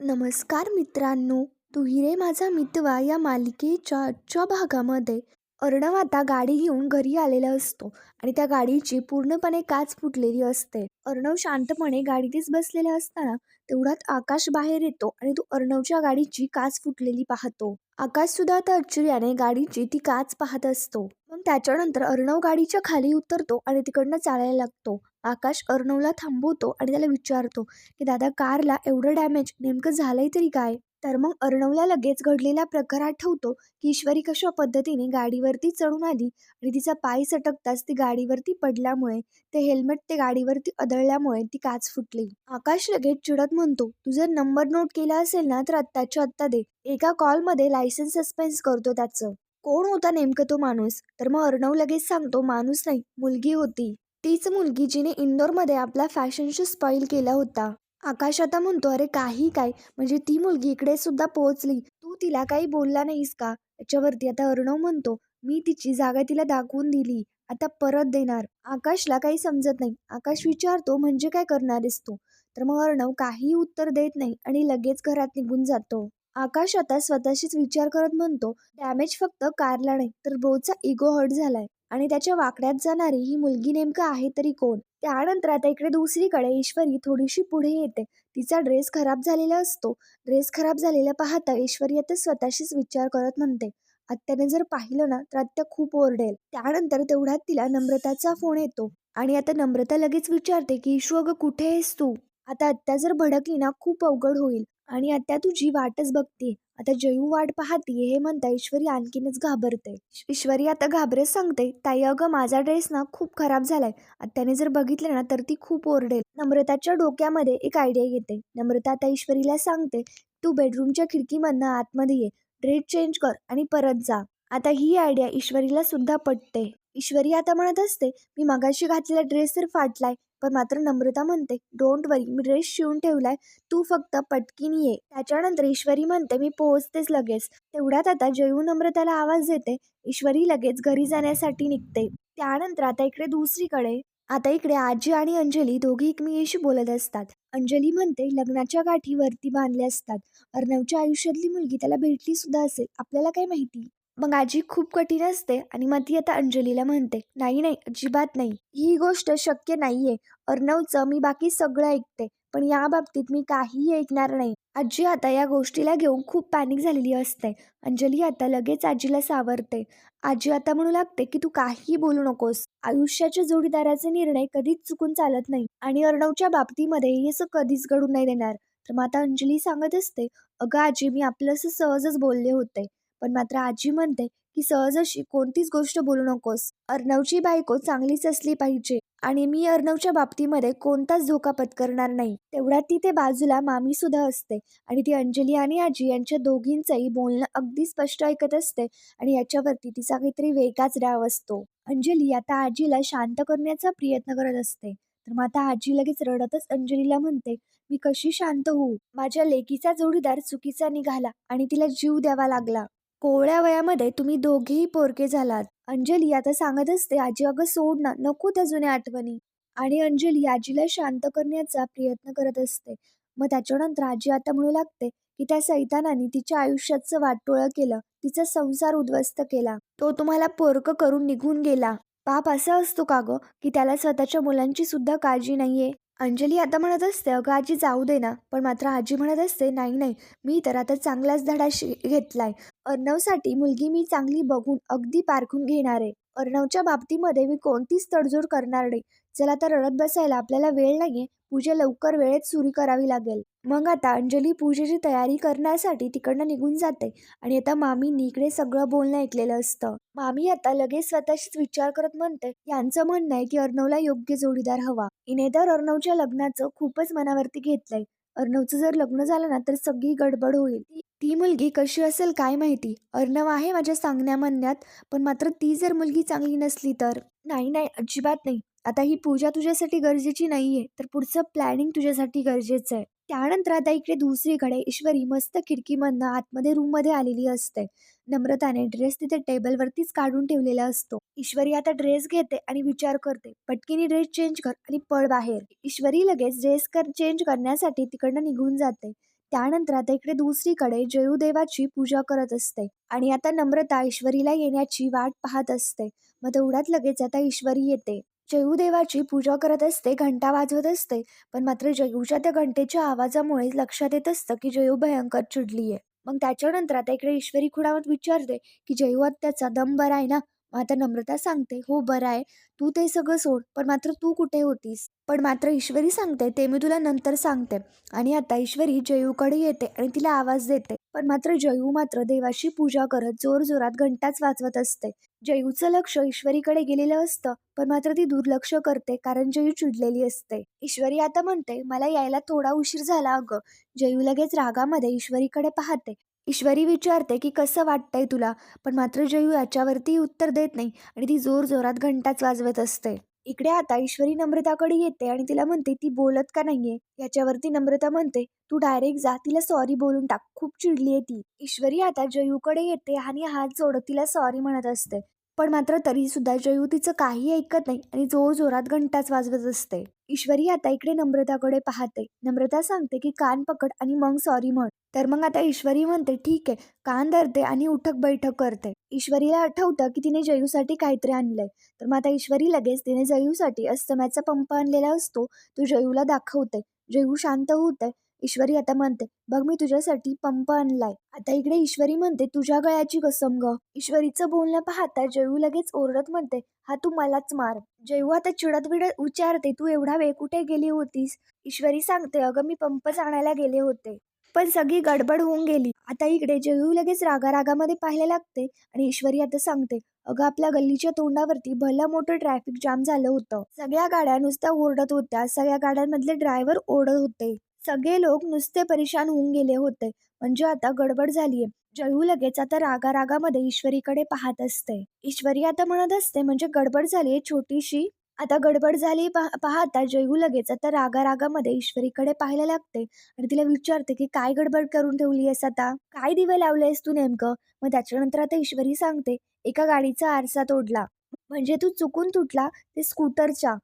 नमस्कार मित्रांनो तू हिरे माझा मितवा या मालिकेच्या आजच्या भागामध्ये. अर्णव आता गाडी घेऊन घरी आलेला असतो आणि त्या गाडीची पूर्णपणे काच फुटलेली असते. अर्णव शांतपणे गाडीतच बसलेला असताना तेवढ्यात आकाश बाहेर येतो आणि तो अर्णवच्या गाडीची काच फुटलेली पाहतो. आकाश सुद्धा आता आश्चर्याने गाडीची ती काच पाहत असतो. मग त्याच्यानंतर अर्णव गाडीच्या खाली उतरतो आणि तिकडनं चालायला लागतो. आकाश अर्णवला थांबवतो आणि त्याला विचारतो की दादा कारला एवढं डॅमेज नेमकं झालंय तरी काय? तर मग अर्णवला लगेच घडलेला प्रकार आठवतो की ईश्वरी कशा पद्धतीने गाडीवरती चढून आली आणि तिचा पाय सटकताच ती गाडीवरती पडल्यामुळे ते हेल्मेट ते गाडीवरती अदळल्यामुळे ती काच फुटली. आकाश लगेच चिडत म्हणतो तू जर नंबर नोट केला असेल ना तर आत्ताच्या आत्ता दे. एका कॉलमध्ये लायसन्स सस्पेन्स करतो त्याचं. कोण होता नेमकं तो माणूस? तर मग अर्णव लगेच सांगतो माणूस नाही मुलगी होती. तीच मुलगी जिने इंदोरमध्ये आपला फॅशन शो स्पॉईल केला होता. आकाश आता म्हणतो अरे काही काय. म्हणजे ती मुलगी इकडे सुद्धा पोहोचली. तू तिला काही बोलला नाहीस का? त्याच्यावरती आता अर्णव म्हणतो मी तिची जागा तिला दाखवून दिली. आता परत देणार. आकाशला काही समजत नाही. आकाश विचारतो म्हणजे काय करणारेस तू? तर मग अर्णव काही उत्तर देत नाही आणि लगेच घरात निघून जातो. आकाश आता स्वतःशीच विचार करत म्हणतो डॅमेज फक्त कारला नाही तर बोचा इगो हर्ट झालाय. आणि त्याच्या वाकड्यात जाणारी ही मुलगी नेमकं आहे तरी कोण? त्यानंतर आता इकडे दुसरीकडे ईश्वरी थोडीशी पुढे येते. तिचा ड्रेस खराब झालेला असतो. ड्रेस खराब झालेला पाहता ईश्वरी आता स्वतःशीच विचार करत म्हणते आत्याने जर पाहिलं ना तर आत्या खूप ओरडेल. त्यानंतर तेवढ्यात तिला नम्रताचा फोन येतो आणि आता नम्रता लगेच विचारते की ईशू अगं कुठे आहेस तू? आता आत्या जर भडकली ना खूप अवघड होईल. आणि आता तुझी वाटच बघते आता जयू वाट पाहतीये हे म्हणता ईश्वरी आणखीनच घाबरते ईश्वरी आता घाबरत सांगते ताई अगं माझा ड्रेस ना खूप खराब झालाय. त्याने जर बघितलं ना तर ती खूप ओरडेल. नम्रताच्या डोक्यामध्ये एक आयडिया येते. नम्रता आता ईश्वरीला सांगते तू बेडरूमच्या खिडकीमधनं आतमध्ये ये ड्रेस चेंज कर आणि परत जा. आता ही आयडिया ईश्वरीला सुद्धा पटते. ईश्वरी आता म्हणत असते मी मगाशी घातलेला ड्रेस तर फाटलाय पण मात्र नम्रता म्हणते डोंट वरी मी ड्रेस शिवून ठेवलाय तू फक्त पटकीन ये. त्याच्यानंतर ईश्वरी म्हणते मी पोहोचतेच लगेच. तेवढ्यात आता जयू नम्रताला आवाज देते ईश्वरी लगेच घरी जाण्यासाठी निघते. त्यानंतर आता इकडे दुसरीकडे आता इकडे आजी आणि अंजली दोघी एकमेकीशी बोलत असतात. अंजली म्हणते लग्नाच्या गाठी वरती बांधल्या असतात. अर्णवच्या आयुष्यातली मुलगी त्याला भेटली सुद्धा असेल. आपल्याला काय माहिती? मग आजी खूप कठीण असते आणि मग ती आता अंजलीला म्हणते नाही नाही अजिबात नाही. ही गोष्ट शक्य नाहीये. अर्णवचं मी बाकी सगळं ऐकते पण या बाबतीत मी काहीही ऐकणार नाही. आजी आता या गोष्टीला घेऊन खूप पॅनिक झालेली असते. अंजली आता लगेच आजीला सावरते. आजी आता म्हणू लागते की तू काहीही बोलू नकोस. आयुष्याच्या जोडीदाराचे निर्णय कधीच चुकून चालत नाही आणि अर्णवच्या बाबतीमध्ये हे असं कधीच घडून नाही देणार. तर मग आता अंजली सांगत असते अगं आजी मी आपलं असं सहजच बोलले होते. पण मात्र आजी म्हणते की सहज अशी कोणतीच गोष्ट बोलू नकोस. अर्णवची बायको चांगलीच असली पाहिजे आणि मी अर्णवच्या बाबतीमध्ये कोणताच धोका पत्करणार नाही. तेवढ्यात तिथे बाजूला मामी सुद्धा असते आणि ती अंजली आणि आजी यांच्या दोघींचंही बोलणं अगदी स्पष्ट ऐकत असते आणि याच्यावरती तिचा काहीतरी वेगाच डाव असतो. अंजली आता आजीला शांत करण्याचा प्रयत्न करत असते. तर मग आता आजी लगेच रडतच अंजलीला म्हणते मी कशी शांत होऊ? माझ्या लेकीचा जोडीदार चुकीचा निघाला आणि तिला जीव द्यावा लागला. कोवळ्या वयामध्ये तुम्ही दोघेही पोरके झालात. अंजली आता सांगत असते आजी अगं सोड ना नको त्या जुन्या आठवणी. आणि अंजली आजीला शांत करण्याचा प्रयत्न करत असते. मग त्याच्यानंतर आजी आता म्हणू लागते की त्या सैतानाने तिच्या आयुष्याचं वाटोळं केलं तिचा संसार उद्ध्वस्त केला. तो तुम्हाला पोरक करून निघून गेला. पाप असा असतो का गं की त्याला स्वतःच्या मुलांची सुद्धा काळजी नाहीये? अंजली आता म्हणत असते अगं आजी जाऊ दे ना. पण मात्र आजी म्हणत असते नाही नाही मी तर आता चांगलाच धडा शि घेतलाय. अर्णवसाठी मुलगी मी चांगली बघून अगदी पारखून घेणार आहे. अर्णवच्या बाबतीमध्ये मी कोणतीच तडजोड करणार नाही. चला तर रडत बसायला आपल्याला वेळ नाहीये. पूजा लवकर वेळेत सुरू करावी लागेल. मग आता अंजली पूजेची तयारी करण्यासाठी तिकडनं निघून जाते आणि आता मामींनी इकडे सगळं बोलणं ऐकलेलं असतं. मामी आता लगेच स्वतःशीच विचार करत म्हणते यांचं म्हणणं आहे की अर्णवला योग्य जोडीदार हवा. हिने तर अर्णवच्या लग्नाचं खूपच मनावरती घेतलंय. अर्णवचं जर लग्न झालं ना तर सगळी गडबड होईल. ती मुलगी कशी असेल काय माहिती? अर्णव आहे माझ्या सांगण्या म्हणण्यात पण मात्र ती जर मुलगी चांगली नसली तर? नाही नाही अजिबात नाही. आता ही पूजा तुझ्यासाठी गरजेची नाहीये तर पुढचं प्लॅनिंग तुझ्यासाठी गरजेचं आहे. त्यानंतर आता इकडे दुसरीकडे ईश्वरी मस्त खिडकीमधनं आतमध्ये रूममध्ये आलेली असते. नम्रताने ड्रेस तिथे टेबलवरतीच काढून ठेवलेला असतो. ईश्वरी आता ड्रेस घेते आणि विचार करते. पटकीने ड्रेस चेंज कर आणि पळ बाहेर. ईश्वरी लगेच ड्रेस कर चेंज करण्यासाठी तिकडनं निघून जाते. त्यानंतर आता इकडे दुसरीकडे जयुदेवाची पूजा करत असते. आणि आता नम्रता ईश्वरीला येण्याची वाट पाहत असते. मग तेवढ्यात लगेच आता ईश्वरी येते. जयूदेवाची पूजा करत असते घंटा वाजवत असते. पण मात्र जयूच्या त्या घंटेच्या आवाजामुळे लक्षात येत असतं की जयू भयंकर चिडली आहे मग त्याच्यानंतर आता इकडे ईश्वरी खुडावत विचारते की जैवत त्याचा दंबर आहे ना आता नम्रता सांगते हो बरं आहे. तू ते सगळं सोड. पण मात्र तू कुठे होतीस? पण मात्र ईश्वरी सांगते ते मी तुला नंतर सांगते. आणि आता ईश्वरी जयूकडे येते आणि तिला आवाज देते. पण मात्र जयू मात्र देवाची पूजा करत जोर जोरात घंटाच वाजवत असते. जयूचं लक्ष ईश्वरीकडे गेलेलं असतं पण मात्र ती दुर्लक्ष करते कारण जयू चिडलेली असते. ईश्वरी आता म्हणते मला यायला थोडा उशीर झाला अगं. जयू लगेच रागामध्ये ईश्वरीकडे पाहते. ईश्वरी विचारते की कसं वाटतंय तुला? पण मात्र जयू याच्यावरती उत्तर देत नाही आणि ती जोर जोरात घंटाच वाजवत असते. इकडे आता ईश्वरी नम्रताकडे येते आणि तिला म्हणते ती बोलत का नाहीये? याच्यावरती नम्रता म्हणते तू डायरेक्ट जा तिला सॉरी बोलून टाक. खूप चिडली आहे ती. ईश्वरी आता जयूकडे येते आणि हात जोडत तिला सॉरी म्हणत असते. पण मात्र तरी सुद्धा जयू तिचं काही ऐकत नाही आणि जोर जोरात घंटाच वाजवत असते. ईश्वरी आता इकडे नम्रताकडे पाहते. नम्रता सांगते की कान पकड आणि मग सॉरी म्हण. तर मग आता ईश्वरी म्हणते ठीक आहे. कान धरते आणि उठक बैठक करते. ईश्वरीला आठवतं की तिने जयूसाठी काहीतरी आणलंय. तर मग आता ईश्वरी लगेच तिने जयूसाठी अस्तम्याचा पंप आणलेला असतो. तो जयूला दाखवते. जयू शांत होते. ईश्वरी आता म्हणते बघ मी तुझ्यासाठी पंप आणलाय. आता इकडे ईश्वरी म्हणते तुझ्या गळ्याची कसम ग. ईश्वरीचं बोलणं पाहता जयू लगेच ओरडत म्हणते हा तू मलाच मार. जयू आता चिडत बिडत विचारते तू एवढा वेळ कुठे गेली होतीस? ईश्वरी सांगते अगं मी पंपच आणायला गेले होते. पण सगळी गडबड होऊन गेली. आता इकडे जयू लगेच रागा रागामध्ये पाहायला लागते आणि ईश्वरी आता सांगते अगं आपल्या गल्लीच्या तोंडावरती भलं मोठं ट्रॅफिक जाम झालं होतं. सगळ्या गाड्या नुसत्या ओरडत होत्या. सगळ्या गाड्यांमधले ड्रायव्हर ओरडत होते. सगळे लोक नुसते परेशान होऊन गेले होते. म्हणजे आता गडबड झालीये. जयू लगेच आता रागा रागामध्ये ईश्वरीकडे पाहत असते. ईश्वरी आता म्हणत असते म्हणजे गडबड झालीये छोटीशी? आता गडबड झाली पाहता जयू लगेच आता रागा रागामध्ये ईश्वरीकडे पाहायला लागते. आणि तिला विचारते की काय गडबड करून ठेवली आहेस आता? काय दिवे लावलेस तू नेमकं? मग त्याच्यानंतर आता ईश्वरी सांगते एका गाडीचा आरसा तोडला. म्हणजे तू चुकून तुटला ते स्कूटरच्या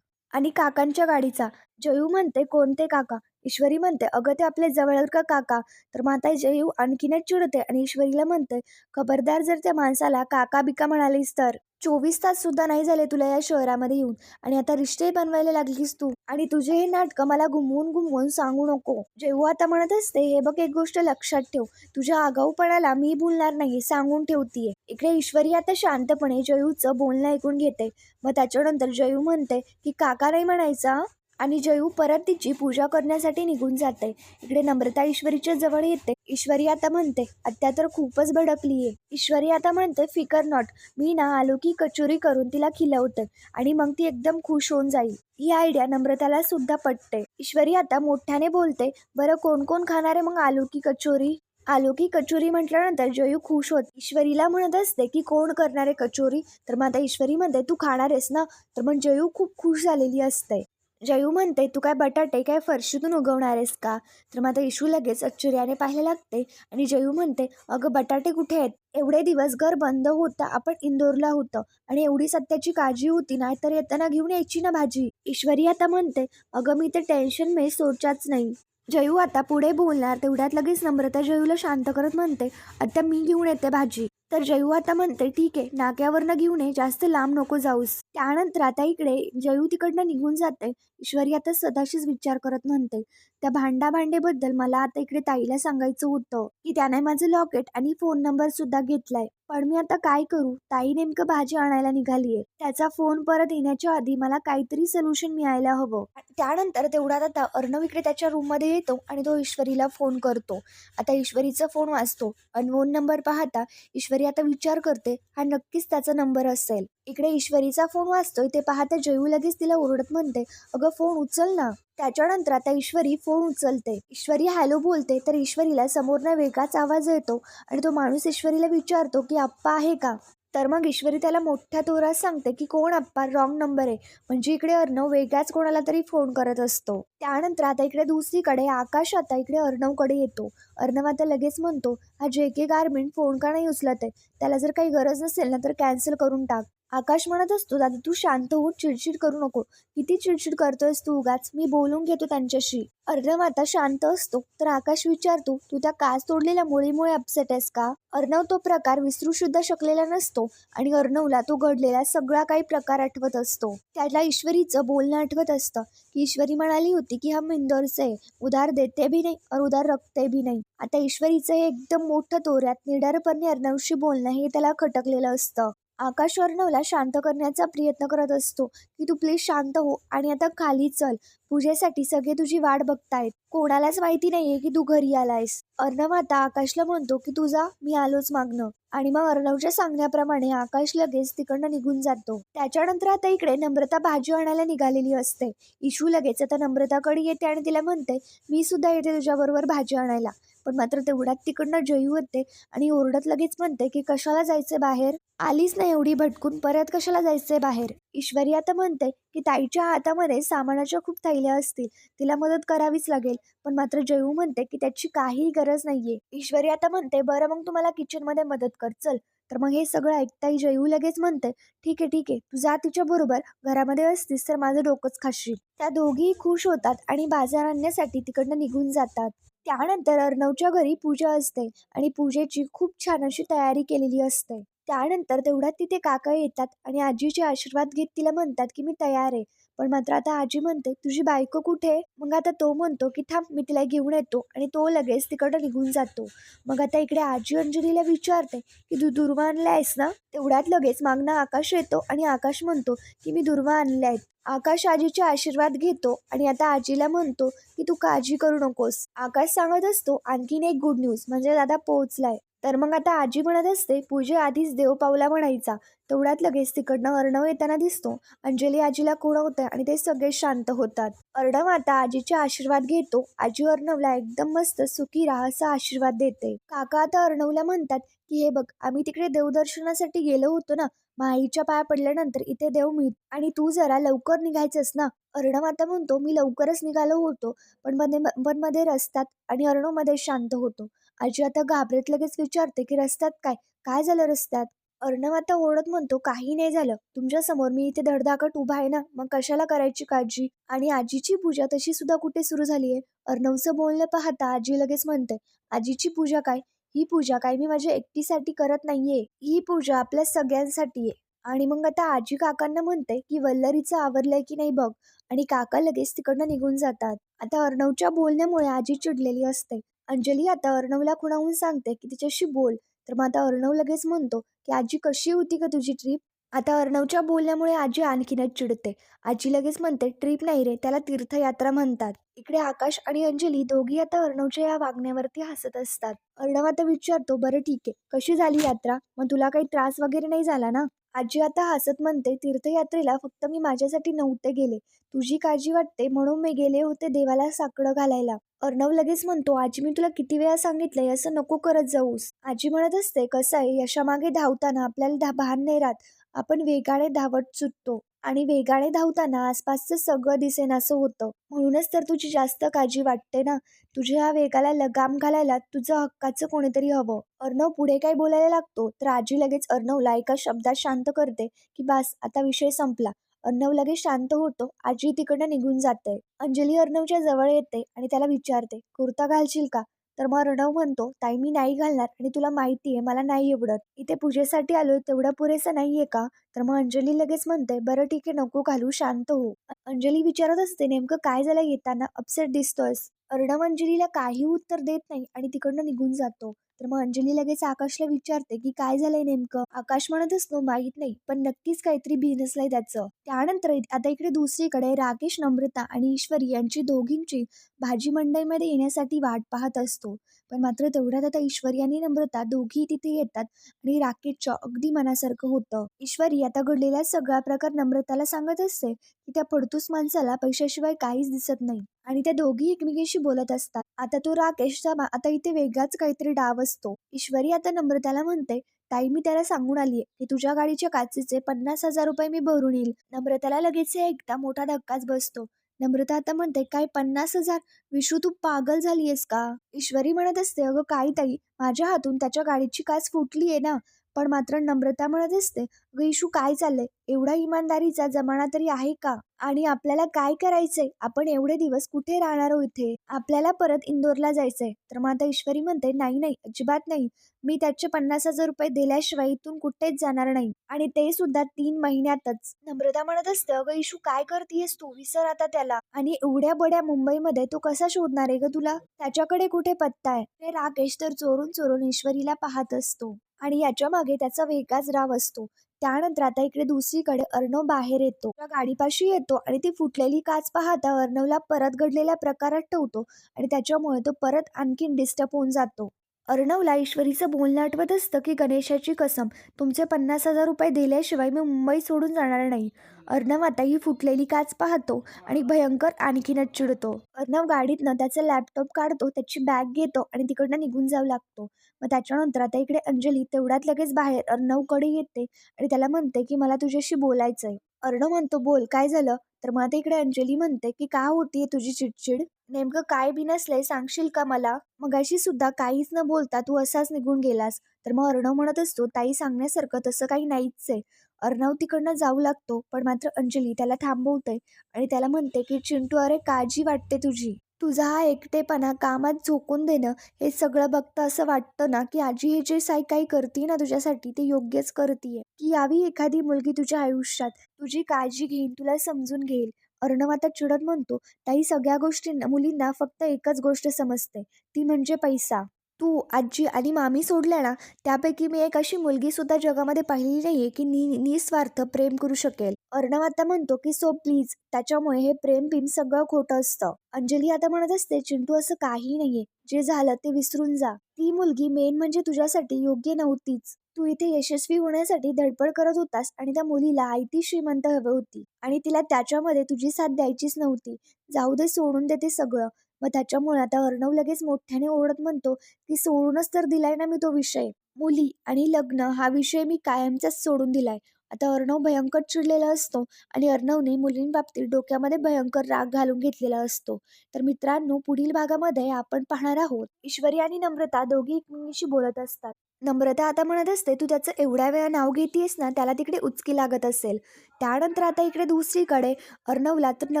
आणि काकांच्या गाडीचा. जयू म्हणते कोणते काका? ईश्वरी म्हणते अगं ते आपले जवळ का काका? तर माता जयू आणखीनच चिडते आणि ईश्वरीला म्हणते खबरदार जर त्या माणसाला काका बिका म्हणालीस तर? चोवीस तास सुद्धा नाही झाले तुला या शहरामध्ये येऊन आणि आता रिश्ते बनवायला लागलीस तू आणि तुझे हे नाटक मला घुमवून घुमवून सांगू नको. जेव्हा आता म्हणत असते हे बघ एक गोष्ट लक्षात ठेव. तुझ्या आगाऊपणाला मी बोलणार नाही सांगून ठेवतीये. इकडे ईश्वरी आता शांतपणे जयूचं बोलणं ऐकून घेते. मग त्याच्यानंतर जयू म्हणते की काका नाही म्हणायचा आणि जयू परत तिची पूजा करण्यासाठी निघून जाते इकडे नम्रता ईश्वरीच्या जवळ येते. ईश्वरी आता म्हणते आत्या तर खूपच भडकलीये. ईश्वरी आता म्हणते फिकर नॉट. मी ना आलो की कचोरी करून तिला खिलवते आणि मग ती एकदम खुश होऊन जाईल. ही आयडिया नम्रताला सुद्धा पटते. ईश्वरी आता मोठ्याने बोलते बरं कोण कोण खाणार आहे मग आलू की कचोरी? आलू की कचोरी म्हटल्यानंतर जयू खुश होत ईश्वरीला म्हणत असते की कोण करणार आहे कचोरी? तर मग आता ईश्वरी म्हणते तू खाणार आहेस ना? तर मग जयू खूप खुश झालेली असते. जयू म्हणते तू काय बटाटे काय फरशीतून उगवणार आहेस का? तर माझा इशू लगेच आश्चर्याने पाहायला लागते आणि जयू म्हणते अगं बटाटे कुठे आहेत? एवढे दिवस घर बंद होतं आपण इंदोरला होतं आणि एवढी सत्याची काळजी होती ना तर येताना घेऊन यायची ना भाजी. ईश्वरी आता म्हणते अगं मी ते टेन्शन मे सोडच्याच नाही. जयू आता पुढे बोलणार तेवढ्यात लगेच नम्रता जयूला शांत करत म्हणते आता मी घेऊन येते भाजी. तर जयू आता म्हणते ठीक आहे नाक्यावरनं घेऊन ये जास्त लांब नको जाऊस. त्यानंतर आता इकडे जयू तिकडनं निघून जाते ईश्वरी आता सदाशीच विचार करत म्हणते त्या भांडा भांडेबद्दल मला आता इकडे ताईला सांगायचं होतं की त्याने माझं लॉकेट आणि फोन नंबर सुद्धा घेतलाय. पण मी आता काय करू? ताई नेमकं भाजी आणायला निघालीये. त्याचा फोन परत येण्याच्या आधी मला काहीतरी सोल्युशन मिळायला हवं. त्यानंतर तेवढ्यात आता अर्णव इकडे त्याच्या रूममध्ये येतो आणि तो ईश्वरीला फोन करतो. आता ईश्वरीचा फोन वाजतो अनवोन नंबर पाहता ईश्वरी आता विचार करते हा नक्कीच त्याचा नंबर असेल. इकडे ईश्वरीचा फोन वाचतोय ते पाहता जयू लगेच तिला ओरडत म्हणते अगं फोन उचल ना त्याच्यानंतर आता ईश्वरी फोन उचलते. ईश्वरी हॅलो बोलते तर ईश्वरीला समोरनं वेगळाच आवाज येतो आणि तो माणूस ईश्वरीला विचारतो की आप्पा आहे का? तर मग ईश्वरी त्याला मोठ्या तोरात सांगते की कोण आप्पा? रॉंग नंबर आहे. म्हणजे इकडे अर्णव वेगळाच कोणाला तरी फोन करत असतो. त्यानंतर आता इकडे दुसरीकडे आकाश आता इकडे अर्णवकडे येतो. अर्णव आता लगेच म्हणतो हा जे के गारमेंट फोन का नाही उचलत आहे? त्याला जर काही गरज नसेल ना तर कॅन्सल करून टाक. आकाश म्हणत असतो दादा तू शांत हो चिडचिड करू नको. किती चिडचिड करतोयस तू उगाच? मी बोलून घेतो त्यांच्याशी. अर्णव आता शांत असतो. तर आकाश विचारतो तू त्या काच तोडलेल्या मुळीमुळे अपसेट आहेस का? अर्णव तो प्रकार विसरू सुद्धा शकलेला नसतो आणि अर्णवला तो घडलेला सगळा काही प्रकार आठवत असतो. त्याला ईश्वरीचं बोलणं आठवत असतं. की ईश्वरी म्हणाली होती की हा मिंदोरचं आहे. उधार देते भी नाही और उधार रखते भी नाही. आता ईश्वरीचं हे एकदम मोठं तोऱ्यात निडारपणे अर्णवशी बोलणं हे त्याला खटकलेलं असतं. आकाश अर्णवला शांत करण्याचा प्रयत्न करत असतो की तू प्लीज शांत हो आणि आता खाली चल. पूजेसाठी सगळे तुझी वाट बघतायत. कोणालाच माहिती नाहीये की तू घरी आलायस. अर्णव आता आकाशला म्हणतो की तुझा मी आलोच मागणं आणि मग अर्णवच्या सांगण्याप्रमाणे आकाश लगेच तिकडनं निघून जातो. त्याच्यानंतर आता इकडे नम्रता भाजी आणायला निघालेली असते. इशू लगेच आता नम्रताकडे येते आणि तिला म्हणते मी सुद्धा येते तुझ्याबरोबर भाजी आणायला. पण मात्र तेवढ्यात तिकडनं जयू होते आणि ओरडत लगेच म्हणते की कशाला जायचं बाहेर? आलीच नाही एवढी भटकून. परत कशाला जायचंय बाहेर? ईश्वरी आता म्हणते की ताईच्या हातामध्ये सामानाच्या खूप थैल्या असतील. तिला मदत करावीच लागेल. पण मात्र जयू म्हणते की त्याची काही गरज नाहीये. ईश्वरी आता म्हणते बरं मग तुम्हाला किचनमध्ये मदत कर. चल. तर मग हे सगळं ऐकताही जयू लगेच म्हणते ठीक आहे ठीक आहे. तू जा तिच्या बरोबर. घरामध्ये असतीस तर माझं डोकंच खाशील. त्या दोघीही खुश होतात आणि बाजार आणण्यासाठी तिकडनं निघून जातात. त्यानंतर अर्णवच्या घरी पूजा असते आणि पूजेची खूप छान अशी तयारी केलेली असते. त्यानंतर तेवढ्यात तिथे काका येतात आणि आजीचे आशीर्वाद घेत तिला म्हणतात की मी तयार आहे. पण मात्र आता आजी म्हणते तुझी बायको कुठे मग आता तो म्हणतो की थांब मी तिला घेऊन येतो. आणि तो लगेच तिकडं निघून जातो. मग आता इकडे आजी अंजलीला विचारते की तू दुर्वा आणला आहेस ना? तेवढ्यात लगेच मागणं आकाश येतो आणि आकाश म्हणतो की मी दुर्वा आणल्या आहेत. आकाश आजीचे आशीर्वाद घेतो आणि आता आजीला म्हणतो की तू काळजी करू नकोस. आकाश सांगत असतो आणखीन एक गुड न्यूज म्हणजे दादा पोहोचलाय. तर मग आता आजी म्हणत असते पूजे आधीच देव पावला म्हणायचा. तेवढ्यात लगेच तिकडनं अर्णव येताना दिसतो. अंजली आजीला होतं आणि ते सगळे शांत होतात. अर्णव आता आजीचे आशीर्वाद घेतो. आजी अर्णवला एकदम मस्त सुखी राहा असा आशीर्वाद देते. काका आता अर्णवला म्हणतात की हे बघ आम्ही तिकडे देवदर्शनासाठी गेलो होतो ना माईच्या पाया पडल्यानंतर इथे देव मिळत. आणि तू जरा लवकर निघायचंस ना. अर्णव आता म्हणतो मी लवकरच निघालो होतो पण मध्ये पण मध्ये रस्त्यात आणि अर्णवमध्ये शांत होतो. आजी आता घाबरत लगेच विचारते की रस्त्यात काय? काय झालं रस्त्यात? अर्णव आता ओरडत म्हणतो काही नाही झालं. तुमच्यासमोर मी इथे धडधाकट उभा आहे ना? मग कशाला करायची काळजी? आणि आजीची पूजा तशी सुद्धा कुठे सुरू झाली आहे अर्णवचं बोलणं पाहता आजी लगेच म्हणते आजीची पूजा काय? ही पूजा काय मी माझ्या एकटीसाठी करत नाहीये. ही पूजा आपल्या सगळ्यांसाठी आहे आणि मग आता आजी काकांना म्हणते की वल्लरीचं आवरलंय की नाही बघ? आणि काका लगेच तिकडनं निघून जातात. आता अर्णवच्या बोलण्यामुळे आजी चिडलेली असते. अंजली आता अर्णवला खुणावून सांगते की तिच्याशी बोल. तर मग आता अर्णव लगेच म्हणतो की आजी कशी होती का तुझी ट्रीप आता अर्णवच्या बोलण्यामुळे आजी आणखीनच चिडते. आजी लगेच म्हणते ट्रीप नाही रे त्याला तीर्थयात्रा म्हणतात. इकडे आकाश आणि अंजली दोघी आता अर्णवच्या या वागण्यावरती हसत असतात. अर्णव आता विचारतो बरं ठीक आहे कशी झाली यात्रा? मग तुला काही त्रास वगैरे नाही झाला ना? आजी आता हसत म्हणते तीर्थयात्रेला फक्त मी माझ्यासाठी नव्हते गेले. तुझी काळजी वाटते म्हणून मी गेले होते देवाला साकडं घालायला. अर्णव लगेच म्हणतो आजी मी तुला किती वेळा सांगितलंय असं नको करत जाऊस. आजी म्हणत असते कसं आहे यशामागे धावताना आपल्याला धा भान नाही राहत. आपण वेगाने धावत सुटतो. आणि वेगाने धावताना आसपासचं सगळं दिसेन असं होतं. म्हणूनच तर तुझी जास्त काळजी वाटते ना? तुझ्या ह्या वेगाला लगाम घालायला तुझं हक्काचं कोणीतरी हवं. अर्णव पुढे काय बोलायला लागतो? तर आजी लगेच अर्णवला एका शब्दात शांत करते की बास आता विषय संपला. अर्णव लगेच शांत होतो. आजी तिकडनं निघून जाते. अंजली अर्णवच्या जवळ येते आणि त्याला विचारते कुर्ता घालशील का? तर मग अर्णव म्हणतो ताई मी नाही घालणार आणि तुला माहिती आहे मला नाही एवढत इथे पूजेसाठी आलोय तेवढं पुरेसं नाही आहे का? तर मग अंजली लगेच म्हणते बरं ठीक आहे नको घालू शांत हो. अंजली विचारत असते नेमकं काय झालं? येताना अपसेट दिसतोयस. अर्णव अंजलीला काही उत्तर देत नाही आणि तिकडनं निघून जातो. तर मग अंजली लगेच आकाशला विचारते की काय झालंय नेमकं? आकाश म्हणत असतो माहीत नाही पण नक्कीच काहीतरी भिनसलंय त्याचं. त्यानंतर आता इकडे दुसरीकडे राकेश नम्रता आणि ईश्वरी यांची दोघींची भाजी मंडईमध्ये येण्यासाठी वाट पाहत असतो. पण मात्र तेवढ्यात आता ईश्वरी आणि नम्रता दोघी तिथे येतात आणि राकेशच्या अगदी मनासारखं होतं. ईश्वरी आता घडलेला सगळा प्रकार नम्रताला सांगत असते की त्या पडतूस माणसाला पैशाशिवाय काहीच दिसत नाही. आणि त्या दोघी एकमेकीशी बोलत असतात. आता तो राकेशचा आता इथे वेगळाच काहीतरी डाव असतो. ईश्वरी आता नम्रताला म्हणते ताई मी त्याला सांगून आलीये की तुझ्या गाडीच्या काचेचे पन्नास हजार रुपये मी भरून येईल. नम्रताला लगेच एकदा मोठा धक्काच बसतो. नम्रता आता म्हणते काय पन्नास हजार? विश्रू तू पागल झालीयस का? ईश्वरी म्हणत असते अगं काय ताई? माझ्या हातून त्याच्या गाडीची काच फुटली आहे ना. पण मात्र नम्रता म्हणत असते "अगं इशू काय चाललंय? एवढा इमानदारीचा जमाना तरी आहे का? आणि आपल्याला काय करायचंय? आपण एवढे दिवस कुठे राहणार आहोत इथे? आपल्याला परत इंदोरला जायचंय. तर मग आता ईश्वरी म्हणते नाही नाही अजिबात नाही. मी त्याचे पन्नास हजार रुपये दिल्याशिवाय इथून कुठेच जाणार नाही. आणि ते सुद्धा तीन महिन्यातच. नम्रता म्हणत असते अगं इशू काय करतेयस तू? विसर आता त्याला. आणि एवढ्या बड्या मुंबईमध्ये तो कसा शोधणार आहे ग तुला? त्याच्याकडे कुठे पत्ता आहे? ते राकेश तर चोरून चोरून ईश्वरीला पाहत असतो. आणि याच्या मागे त्याचा वेगळाच राव असतो. त्यानंतर आता इकडे दुसरीकडे अर्णव बाहेर येतो. त्या गाडीपाशी येतो आणि ती फुटलेली काच पाहता अर्णवला परत घडलेल्या प्रकारात ठेवतो आणि त्याच्यामुळे तो परत आणखीन डिस्टर्ब होऊन जातो. अर्णवला ईश्वरीचं बोलणं आठवत असतं की गणेशाची कसम. तुमचे पन्नास हजार रुपये दिल्याशिवाय मी मुंबई सोडून जाणार नाही. अर्णव आता ही फुटलेली काच पाहतो आणि भयंकर आणखीनच चिडतो. अर्णव गाडीतनं त्याचा लॅपटॉप काढतो त्याची बॅग घेतो आणि तिकडनं निघून जाऊ लागतो. मग त्याच्यानंतर आता इकडे अंजली तेवढ्यात लगेच बाहेर अर्णवकडे येते आणि त्याला म्हणते की मला तुझ्याशी बोलायचं आहे अर्णव म्हणतो बोल काय झालं? तर मग आता इकडे अंजली म्हणते की का होतीये तुझी चिडचिड? नेमकं काय बी नसलंय सांगशील का मला? मगाशी सुद्धा काहीच न बोलता तू असाच निघून गेलास. तर मग अर्णव म्हणत असतो ताई सांगण्यासारखं तसं काही नाहीच आहे. अर्णव तिकडनं जाऊ लागतो पण मात्र अंजली त्याला थांबवते आणि त्याला म्हणते की चिंटू अरे काळजी वाटते तुझी. तुझा हा एकटेपणा कामात झोकून देणं हे सगळं बघतं असं वाटतं ना की आजी हे जे साई काही करते ना तुझ्यासाठी ते योग्यच करतीये. की यावी एखादी मुलगी तुझ्या आयुष्यात तुझी काळजी घेईन तुला समजून घेईल. अर्णव आता चिडत म्हणतो ताई सगळ्या गोष्टींना मुलींना फक्त एकच गोष्ट समजते ती म्हणजे पैसा. तू आजी आणि मामी सोडल्या ना त्यापैकी मी एक अशी मुलगी सुद्धा जगामध्ये पाहिली नाहीये की नि निस्वार्थ प्रेम करू शकेल. अर्णव आता म्हणतो की सो प्लीज त्याच्यामुळे हे प्रेम बिम सगळं खोटं असतं. अंजली आता म्हणत असते चिंटू असं काही नाहीये. जे झालं ते विसरून जा. ती मुलगी मेन म्हणजे तुझ्यासाठी योग्य नव्हतीच. तू इथे यशस्वी होण्यासाठी धडपड करत होतास आणि त्या मुलीला आयती श्रीमंत हवी होती. आणि तिला त्याच्यामध्ये तुझी साथ द्यायचीच नव्हती. जाऊ दे सोडून दे ते सगळं. मग त्याच्यामुळे आता अर्णव लगेच मोठ्याने ओरडत म्हणतो की सोडूनच तर दिलाय ना मी तो विषय. मुली आणि लग्न हा विषय मी कायमचाच सोडून दिलाय. आता अर्णव भयंकर चिडलेला असतो आणि अर्णवने मुलींबाबतीत डोक्यामध्ये भयंकर राग घालून घेतलेला असतो. तर मित्रांनो पुढील भागामध्ये आपण पाहणार आहोत ईश्वरी आणि नम्रता दोघी एकमेकींशी बोलत असतात. नम्रता आता म्हणत असते तू त्याचं एवढ्या वेळा नाव घेतेस ना त्याला तिकडे उचकी लागत असेल. त्यानंतर आता इकडे दुसरीकडे अर्णवला तर न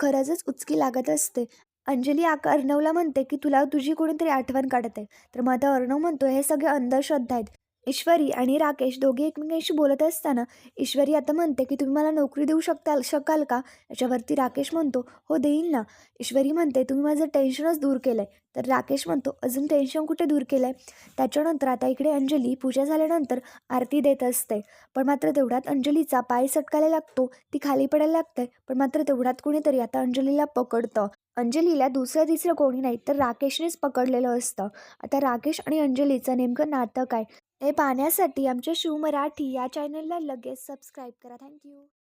खरंच उचकी लागत असते. अंजली आका अर्णवला म्हणते की तुला तुझी कोणीतरी आठवण काढते तर मग आता अर्णव म्हणतो हे सगळे अंधश्रद्धा आहेत. ईश्वरी आणि राकेश दोघे एकमेकांशी बोलत असताना ईश्वरी आता म्हणते की तुम्ही मला नोकरी देऊ शकताल शकाल का? याच्यावरती राकेश म्हणतो हो देईल ना. ईश्वरी म्हणते तुम्ही माझं टेन्शनच दूर केलं आहे तर राकेश म्हणतो अजून टेन्शन कुठे दूर केलं आहे त्याच्यानंतर आता इकडे अंजली पूजा झाल्यानंतर आरती देत असते. पण मात्र तेवढ्यात अंजलीचा पाय सटकायला लागतो ती खाली पडायला लागते. पण मात्र तेवढ्यात कुणीतरी आता अंजलीला पकडतं. अंजलीला दुसरं तिसरं कोणी नाही तर राकेशनेच पकडलेलं असतं. आता राकेश आणि अंजलीचं नेमकं नातं काय? हे पाहण्यासाठी आमच्या शिव मराठी या चॅनलला लगेच सबस्क्राईब करा. थँक्यू